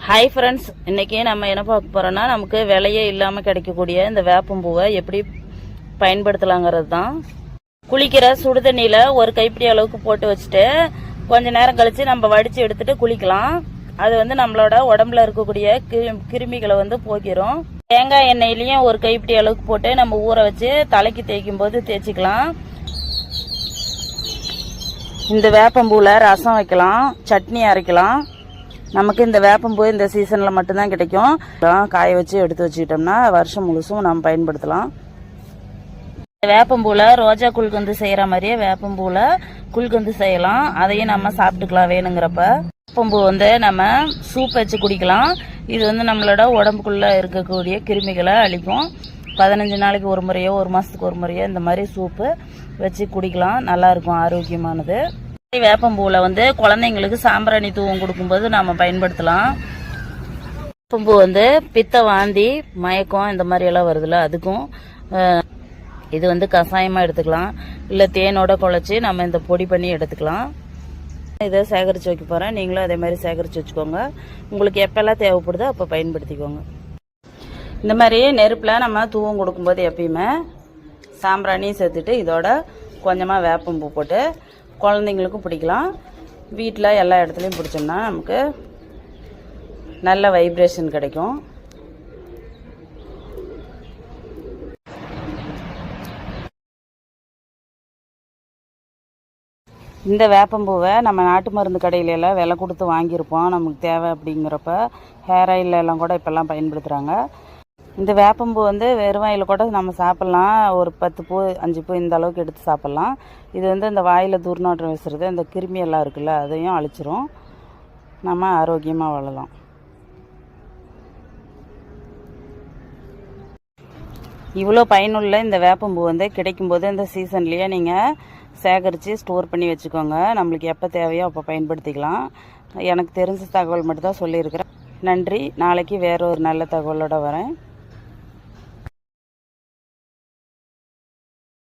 Hi friends இன்னைக்கு நம்ம என்ன பார்க்க போகிறோன்னா நமக்கு விலையே இல்லாமல் கிடைக்கக்கூடிய இந்த வேப்பம்பூவை எப்படி பயன்படுத்தலாங்கிறது தான். குளிக்கிற சுடு தண்ணியில் ஒரு கைப்பிடி அளவுக்கு போட்டு வச்சுட்டு கொஞ்ச நேரம் கழித்து நம்ம வடித்து எடுத்துட்டு குளிக்கலாம். அது வந்து நம்மளோட உடம்புல இருக்கக்கூடிய கிரு- கிருமிகளை வந்து போக்கிரும். தேங்காய் எண்ணெயிலையும் ஒரு கைப்பிடி அளவுக்கு போட்டு நம்ம ஊற வச்சு தலைக்கு தேய்க்கும் போது தேய்ச்சிக்கலாம். இந்த வேப்பம்பூவில் ரசம் வைக்கலாம் சட்னி அரைக்கலாம். நமக்கு இந்த வேப்பம்பூ இந்த சீசனில் மட்டும்தான் கிடைக்கும். இதெல்லாம் காய வச்சு எடுத்து வச்சுக்கிட்டோம்னா வருஷம் முழுசும் நம்ம பயன்படுத்தலாம். இந்த வேப்பம்பூவில் ரோஜா குழுக்கந்து செய்கிற மாதிரியே வேப்பம்பூவில் குழுக்கந்து செய்யலாம். அதையும் நம்ம சாப்பிட்டுக்கலாம் வேணுங்கிறப்ப. வேப்பம்பூ வந்து நம்ம சூப் வச்சு குடிக்கலாம். இது வந்து நம்மளோட உடம்புக்குள்ளே இருக்கக்கூடிய கிருமிகளை அழிக்கும். பதினஞ்சு நாளைக்கு ஒரு முறையோ ஒரு மாதத்துக்கு ஒரு முறையோ இந்த மாதிரி சூப்பு வச்சு குடிக்கலாம். நல்லாயிருக்கும் ஆரோக்கியமானது. வேப்பம்பூவில் வந்து குழந்தைங்களுக்கு சாம்பிராணி தூவம் கொடுக்கும்போது நம்ம பயன்படுத்தலாம். வேப்பம்பூ வந்து பித்த வாந்தி மயக்கம் இந்த மாதிரி எல்லாம் வருதுல்ல அதுக்கும் இது வந்து கஷாயமாக எடுத்துக்கலாம். இல்லை தேனோட குழச்சி நம்ம இந்த பொடி பண்ணி எடுத்துக்கலாம். இதை சேகரித்து வைக்க போகிறேன் நீங்களும் அதே மாதிரி சேகரித்து வச்சுக்கோங்க. உங்களுக்கு எப்போல்லாம் தேவைப்படுதோ அப்போ பயன்படுத்திக்கோங்க. இந்த மாதிரி நெருப்பில் நம்ம தூவம் கொடுக்கும்போது எப்பயுமே சாம்பிராணியும் சேர்த்துட்டு இதோட கொஞ்சமாக வேப்பம்பூ போட்டு குழந்தைங்களுக்கும் பிடிக்கலாம். வீட்டில் எல்லா இடத்துலையும் பிடிச்சோம்னா நமக்கு நல்ல வைப்ரேஷன் கிடைக்கும். இந்த வேப்பம்பூவை நம்ம நாட்டு மருந்து கடையில எல்லாம் விலை கொடுத்து வாங்கியிருப்போம். நமக்கு தேவை அப்படிங்கிறப்ப ஹேர் ஆயிலெல்லாம் கூட இப்போல்லாம் பயன்படுத்துகிறாங்க இந்த வேப்பம்பூ வந்து வெறும் வாயில் கூட நம்ம சாப்பிட்லாம். ஒரு பத்து பூ அஞ்சு பூ இந்த அளவுக்கு எடுத்து சாப்பிட்லாம். இது வந்து இந்த வாயில் துர்நாற்றம் வீசுறது இந்த கிருமியெல்லாம் இருக்குல்ல அதையும் அழிச்சிரும். நம்ம ஆரோக்கியமாக வாழலாம். இவ்வளோ பயனுள்ள இந்த வேப்பம்பூ வந்து கிடைக்கும்போது இந்த சீசன்லேயே நீங்கள் சேகரித்து ஸ்டோர் பண்ணி வச்சுக்கோங்க. நம்மளுக்கு எப்போ தேவையோ அப்போ பயன்படுத்திக்கலாம். எனக்கு தெரிஞ்ச தகவல் மட்டும்தான் சொல்லியிருக்கிறேன். நன்றி. நாளைக்கு வேற ஒரு நல்ல தகவலோடு வரேன்.